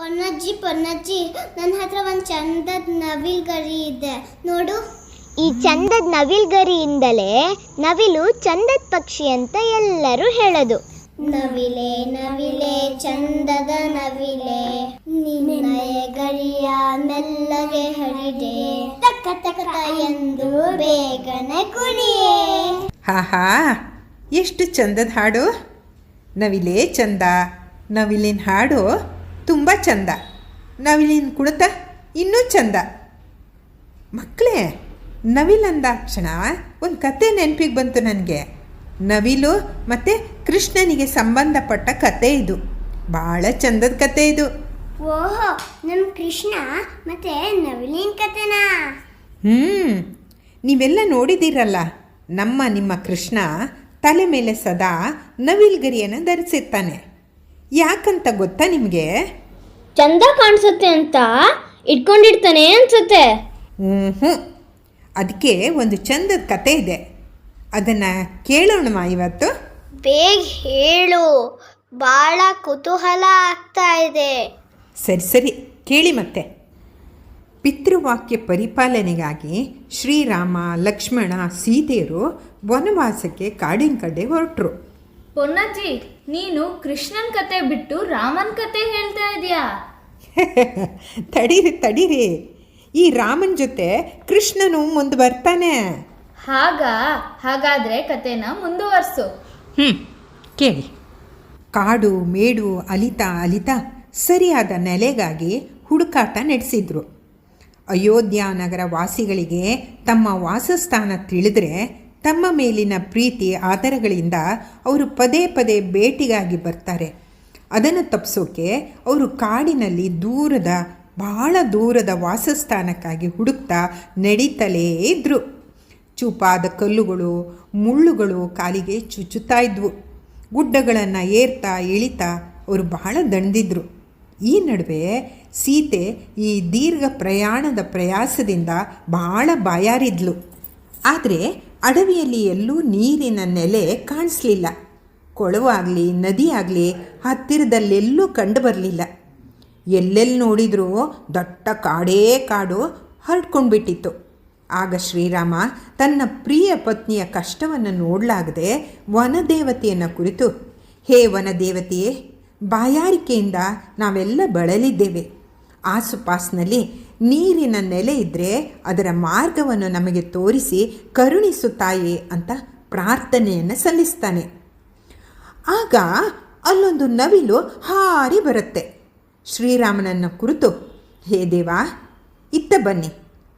ಪೊನ್ನಜ್ಜಿ ಪೊನ್ನಜ್ಜಿ ನನ್ನ ಹತ್ರ ಒಂದು ಚಂದದ ನವಿಲ್ ಗರಿ ಇದೆ. ನೋಡು. ಈ ಚಂದದ ನವಿಲ್ ಗರಿಯಿಂದಲೇ ನವಿಲು ಚಂದದ ಪಕ್ಷಿ ಅಂತ ಎಲ್ಲರೂ ಹೇಳೋದು. ನವಿಲೆ ನವಿಲೆ ಚಂದದ ನವಿಲೆ ನಿನ್ನಯ ಗರಿಯ ಮೆಲ್ಲಗೆ ಹರಿದೆ. ತಕ್ಕ ತಕ್ಕ ಎಂದು ಬೇಗನೆ ಕುಣಿಯೇ. ಆಹಾ ಎಷ್ಟು ಚಂದದ ಹಾಡು. ನವಿಲೇ ಚಂದ ನವಿಲಿನ ಹಾಡು ತುಂಬ ಚಂದ. ನವಿಲಿನ ಕುಣಿತ ಇನ್ನೂ ಚಂದ. ಮಕ್ಕಳೇ ನವಿಲ್ ಅಂದಾಕ್ಷಣ ಒಂದು ಕತೆ ನೆನಪಿಗೆ ಬಂತು ನನಗೆ. ನವಿಲು ಮತ್ತು ಕೃಷ್ಣನಿಗೆ ಸಂಬಂಧಪಟ್ಟ ಕತೆ ಇದು. ಭಾಳ ಚಂದದ ಕತೆ ಇದು. ಓಹೋ ನಮ್ಮ ಕೃಷ್ಣ ಮತ್ತೆ ನವಿಲಿನ ಕತೆನಾ? ಹ್ಞೂ ನೀವೆಲ್ಲ ನೋಡಿದ್ದೀರಲ್ಲ ನಮ್ಮ ನಿಮ್ಮ ಕೃಷ್ಣ ತಲೆ ಮೇಲೆ ಸದಾ ನವಿಲ್ಗರಿಯನ್ನು ಧರಿಸಿರ್ತಾನೆ. ಯಾಕಂತ ಗೊತ್ತಾ ನಿಮಗೆ? ಚಂದ ಕಾಣಿಸುತ್ತೆ ಅಂತ ಇಟ್ಕೊಂಡಿರ್ತಾನೆ ಅನ್ಸುತ್ತೆ. ಹ್ಞೂ ಅದಕ್ಕೆ ಒಂದು ಚಂದದ ಕತೆ ಇದೆ. ಅದನ್ನು ಕೇಳೋಣವಾ ಇವತ್ತು. ಬೇಗ ಹೇಳು. ಬಹಳ ಕುತೂಹಲ ಆಗ್ತಾ ಇದೆ. ಸರಿ ಸರಿ. ಕೇಳಿ ಮತ್ತೆ. ಪಿತೃವಾಕ್ಯ ಪರಿಪಾಲನೆಗಾಗಿ ಶ್ರೀರಾಮ ಲಕ್ಷ್ಮಣ ಸೀತೆಯರು ವನವಾಸಕ್ಕೆ ಕಾಡಿನ ಕಡೆ ಹೊರಟರು. ಪೊನ್ನಜ್ಜಿ ನೀನು ಕೃಷ್ಣನ್ ಕತೆ ಬಿಟ್ಟು ರಾಮನ್ ಕತೆ ಹೇಳ್ತಾ ಇದೀಯಾ? ತಡೀರಿ ತಡೀರಿ. ಈ ರಾಮನ ಜೊತೆ ಕೃಷ್ಣನು ಮುಂದೆ ಬರ್ತಾನೆ. ಹಾಗ ಹಾಗಾದ್ರೆ ಕತೆನ ಮುಂದುವರ್ಸು. ಹ್ಞೂ ಕೇಳಿ. ಕಾಡು ಮೇಡು ಅಲಿತಾ ಅಲಿತಾ ಸರಿಯಾದ ನೆಲೆಗಾಗಿ ಹುಡುಕಾಟ ನಡೆಸಿದ್ರು. ಅಯೋಧ್ಯ ನಗರ ವಾಸಿಗಳಿಗೆ ತಮ್ಮ ವಾಸಸ್ಥಾನ ತಿಳಿದ್ರೆ ತಮ್ಮ ಮೇಲಿನ ಪ್ರೀತಿ ಆದರಗಳಿಂದ ಅವರು ಪದೇ ಪದೇ ಭೇಟಿಗಾಗಿ ಬರ್ತಾರೆ. ಅದನ್ನು ತಪ್ಪಿಸೋಕೆ ಅವರು ಕಾಡಿನಲ್ಲಿ ದೂರದ, ಬಹಳ ದೂರದ ವಾಸಸ್ಥಾನಕ್ಕಾಗಿ ಹುಡುಕ್ತಾ ನಡೀತಲೇ ಇದ್ದರು ಚೂಪಾದ ಕಲ್ಲುಗಳು, ಮುಳ್ಳುಗಳು ಕಾಲಿಗೆ ಚುಚ್ಚುತ್ತಾ ಇದ್ವು. ಗುಡ್ಡಗಳನ್ನು ಏರ್ತಾ ಇಳಿತಾ ಅವರು ಬಹಳ ದಣಿದಿದ್ರು. ಈ ನಡುವೆ ಸೀತೆ ಈ ದೀರ್ಘ ಪ್ರಯಾಣದ ಪ್ರಯಾಸದಿಂದ ಬಹಳ ಬಾಯಾರಿದ್ಲು. ಆದರೆ ಅಡವಿಯಲ್ಲಿ ಎಲ್ಲೂ ನೀರಿನ ನೆಲೆ ಕಾಣಿಸ್ಲಿಲ್ಲ. ಕೊಳವಾಗಲಿ ನದಿ ಆಗಲಿ ಹತ್ತಿರದಲ್ಲೆಲ್ಲೂ ಕಂಡು ಬರಲಿಲ್ಲ ಎಲ್ಲೆಲ್ಲಿ ನೋಡಿದರೂ ದಟ್ಟ ಕಾಡೇ ಕಾಡು ಹರಡ್ಕೊಂಡ್ಬಿಟ್ಟಿತ್ತು. ಆಗ ಶ್ರೀರಾಮ ತನ್ನ ಪ್ರಿಯ ಪತ್ನಿಯ ಕಷ್ಟವನ್ನು ನೋಡಲಾಗದೆ ವನದೇವತೆಯನ್ನು ಕುರಿತು, ಹೇ ವನದೇವತೆಯೇ, ಬಾಯಾರಿಕೆಯಿಂದ ನಾವೆಲ್ಲ ಬಳಲಿದ್ದೇವೆ. ಆಸುಪಾಸಿನಲ್ಲಿ ನೀರಿನ ನೆಲೆ ಇದ್ದರೆ ಅದರ ಮಾರ್ಗವನ್ನು ನಮಗೆ ತೋರಿಸಿ ಕರುಣಿಸು ತಾಯೇ ಅಂತ ಪ್ರಾರ್ಥನೆಯನ್ನು ಸಲ್ಲಿಸ್ತಾನೆ. ಆಗ ಅಲ್ಲೊಂದು ನವಿಲು ಹಾರಿ ಬರುತ್ತೆ. ಶ್ರೀರಾಮನನ್ನು ಕುರಿತು, ಹೇ ದೇವಾ, ಇತ್ತ ಬನ್ನಿ.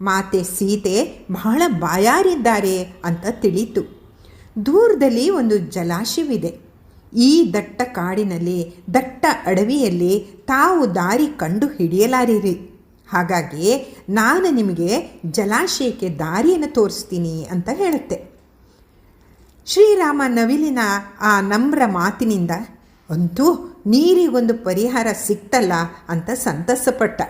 ಮಾತೆ, ಸೀತೆ ಬಹಳ ಬಾಯಾರಿದ್ದಾರೆ ಅಂತ ತಿಳಿತು. ದೂರದಲ್ಲಿ ಒಂದು ಜಲಾಶಯವಿದೆ ಈ ದಟ್ಟ ಕಾಡಿನಲ್ಲಿ, ದಟ್ಟ ಅಡವಿಯಲ್ಲಿ ತಾವು ದಾರಿ ಕಂಡು ಹಿಡಿಯಲಾರಿರಿ. ಹಾಗಾಗಿ ನಾನು ನಿಮಗೆ ಜಲಾಶಯಕ್ಕೆ ದಾರಿಯನ್ನು ತೋರಿಸ್ತೀನಿ ಅಂತ ಹೇಳುತ್ತೆ. ಶ್ರೀರಾಮ ನವಿಲಿನ ಆ ನಮ್ರ ಮಾತಿನಿಂದ, ಅಂತೂ ನೀರಿಗೊಂದು ಪರಿಹಾರ ಸಿಕ್ತಲ್ಲ ಅಂತ ಸಂತಸಪಟ್ಟ.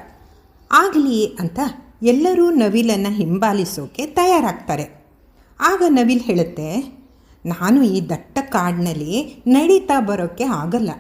ಆಗಲಿ ಅಂತ ಎಲ್ಲರೂ ನವಿಲನ್ನು ಹಿಂಬಾಲಿಸೋಕೆ ತಯಾರಾಗ್ತಾರೆ. ಆಗ ನವಿಲ್ ಹೇಳುತ್ತೆ, ನಾನು ಈ ದಟ್ಟ ಕಾಡಿನಲ್ಲಿ ನಡೀತಾ ಬರೋಕ್ಕೆ ಆಗಲ್ಲ.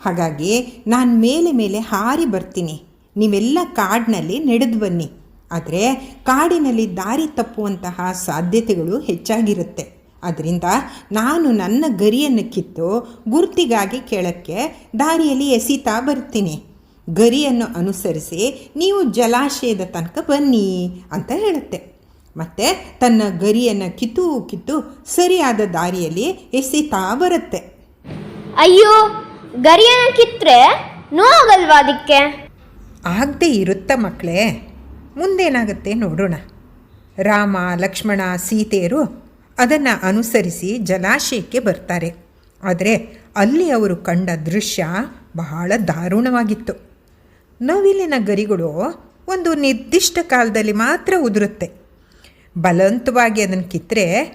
ಹಾಗಾಗಿ ನಾನು ಮೇಲೆ ಮೇಲೆ ಹಾರಿ ಬರ್ತೀನಿ. ನೀವೆಲ್ಲ ಕಾಡಿನಲ್ಲಿ ನಡೆದು ಬನ್ನಿ. ಆದರೆ ಕಾಡಿನಲ್ಲಿ ದಾರಿ ತಪ್ಪುವಂತಹ ಸಾಧ್ಯತೆಗಳು ಹೆಚ್ಚಾಗಿರುತ್ತೆ. ಅದರಿಂದ ನಾನು ನನ್ನ ಗರಿಯನ್ನು ಕಿತ್ತು ಗುರ್ತಿಗಾಗಿ ಕೆಳಕ್ಕೆ ದಾರಿಯಲ್ಲಿ ಎಸಿತಾ ಬರ್ತೀನಿ ಗರಿಯನ್ನು ಅನುಸರಿಸಿ ನೀವು ಜಲಾಶಯದ ತನಕ ಬನ್ನಿ ಅಂತ ಹೇಳುತ್ತೆ. ಮತ್ತು ತನ್ನ ಗರಿಯನ್ನು ಕಿತ್ತು ಕಿತ್ತು ಸರಿಯಾದ ದಾರಿಯಲ್ಲಿ ಎಸಿತಾ ಬರುತ್ತೆ. ಅಯ್ಯೋ ಗರಿಯನ್ನು ಕಿತ್ತರೆ ನೋವಾಗಲ್ವಾ ಅದಕ್ಕೆ? ಆಗದೆ ಇರುತ್ತ ಮಕ್ಕಳೇ ಮುಂದೇನಾಗುತ್ತೆ ನೋಡೋಣ. ರಾಮ ಲಕ್ಷ್ಮಣ ಸೀತೆಯರು ಅದನ್ನು ಅನುಸರಿಸಿ ಜಲಾಶಯಕ್ಕೆ ಬರ್ತಾರೆ. ಆದರೆ ಅಲ್ಲಿ ಅವರು ಕಂಡ ದೃಶ್ಯ ಬಹಳ ದಾರುಣವಾಗಿತ್ತು. ನವಿಲಿನ ಗರಿಗಳು ಒಂದು ನಿರ್ದಿಷ್ಟ ಕಾಲದಲ್ಲಿ ಮಾತ್ರ ಉದುರುತ್ತೆ. ಬಲವಂತವಾಗಿ ಅದನ್ನು ಕಿತ್ತರೆ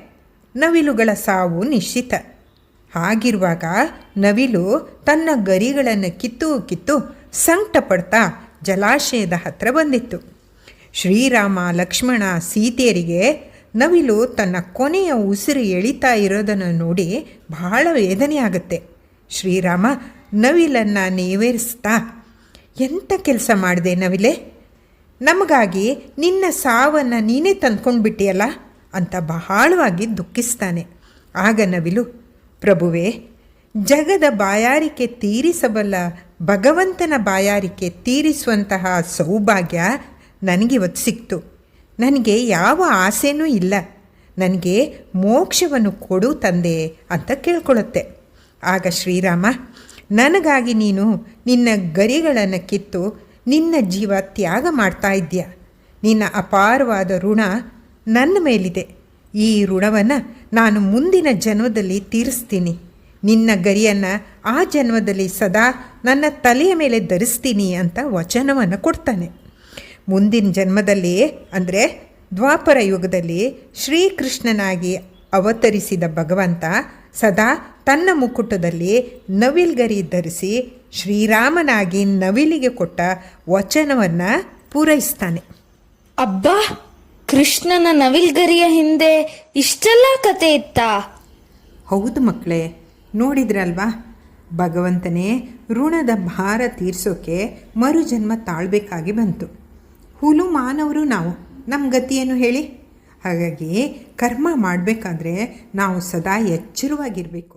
ನವಿಲುಗಳ ಸಾವು ನಿಶ್ಚಿತ. ಹಾಗಿರುವಾಗ ನವಿಲು ತನ್ನ ಗರಿಗಳನ್ನು ಕಿತ್ತು ಕಿತ್ತು ಸಂಕಟ ಪಡ್ತಾ ಜಲಾಶಯದ ಹತ್ತಿರ ಬಂದಿತ್ತು. ಶ್ರೀರಾಮ, ಲಕ್ಷ್ಮಣ, ಸೀತೆಯರಿಗೆ ನವಿಲು ತನ್ನ ಕೊನೆಯ ಉಸಿರು ಎಳಿತಾ ಇರೋದನ್ನು ನೋಡಿ ಬಹಳ ವೇದನೆ ಆಗುತ್ತೆ. ಶ್ರೀರಾಮ, ನವಿಲನ್ನು ನೇವೇರಿಸ್ತಾ ಎಂಥ ಕೆಲಸ ಮಾಡಿದೆ ನವಿಲೆ? ನಮಗಾಗಿ ನಿನ್ನ ಸಾವನ್ನು ನೀನೇ ತಂದ್ಕೊಂಡ್ಬಿಟ್ಟಿಯಲ್ಲ? ಅಂತ ಬಹಳವಾಗಿ ದುಃಖಿಸ್ತಾನೆ. ಆಗ ನವಿಲು, ಪ್ರಭುವೇ, ಜಗದ ಬಾಯಾರಿಕೆ ತೀರಿಸಬಲ್ಲ ಭಗವಂತನ ಬಾಯಾರಿಕೆ ತೀರಿಸುವಂತಹ ಸೌಭಾಗ್ಯ ನನಗಿವತ್ತು ಸಿಕ್ತು. ನನಗೆ ಯಾವ ಆಸೆನೂ ಇಲ್ಲ. ನನಗೆ ಮೋಕ್ಷವನ್ನು ಕೊಡು ತಂದೆ ಅಂತ ಕೇಳ್ಕೊಳ್ಳುತ್ತೆ. ಆಗ ಶ್ರೀರಾಮ, ನನಗಾಗಿ ನೀನು ನಿನ್ನ ಗರಿಗಳನ್ನು ಕಿತ್ತು ನಿನ್ನ ಜೀವ ತ್ಯಾಗ ಮಾಡ್ತಾ ಇದ್ದೀಯ? ನಿನ್ನ ಅಪಾರವಾದ ಋಣ ನನ್ನ ಮೇಲಿದೆ. ಈ ಋಣವನ್ನು ನಾನು ಮುಂದಿನ ಜನ್ಮದಲ್ಲಿ ತೀರಿಸ್ತೀನಿ. ನಿನ್ನ ಗರಿಯನ್ನು ಆ ಜನ್ಮದಲ್ಲಿ ಸದಾ ನನ್ನ ತಲೆಯ ಮೇಲೆ ಧರಿಸ್ತೀನಿ ಅಂತ ವಚನವನ್ನು ಕೊಡ್ತಾನೆ. ಮುಂದಿನ ಜನ್ಮದಲ್ಲಿ ಅಂದರೆ ದ್ವಾಪರ ಯುಗದಲ್ಲಿ ಶ್ರೀಕೃಷ್ಣನಾಗಿ ಅವತರಿಸಿದ ಭಗವಂತ ಸದಾ ತನ್ನ ಮುಕುಟದಲ್ಲಿ ನವಿಲ್ಗರಿ ಧರಿಸಿ ಶ್ರೀರಾಮನಾಗಿ ನವಿಲಿಗೆ ಕೊಟ್ಟ ವಚನವನ್ನು ಪೂರೈಸ್ತಾನೆ. ಅಬ್ಬಾ ಕೃಷ್ಣನ ನವಿಲ್ಗರಿಯ ಹಿಂದೆ ಇಷ್ಟೆಲ್ಲ ಕತೆ ಇತ್ತಾ? ಹೌದು ಮಕ್ಕಳೇ ನೋಡಿದ್ರಲ್ವಾ? ಭಗವಂತನೇ ಋಣದ ಭಾರ ತೀರಿಸೋಕೆ ಮರುಜನ್ಮ ತಾಳ್ಬೇಕಾಗಿ ಬಂತು. ಹುಲು ಮಾನವರು ನಾವು. ನಮ್ಮ ಗತಿಯೇನು ಹೇಳಿ? ಹಾಗಾಗಿ ಕರ್ಮ ಮಾಡಬೇಕಾದ್ರೆ ನಾವು ಸದಾ ಎಚ್ಚರವಾಗಿರಬೇಕು.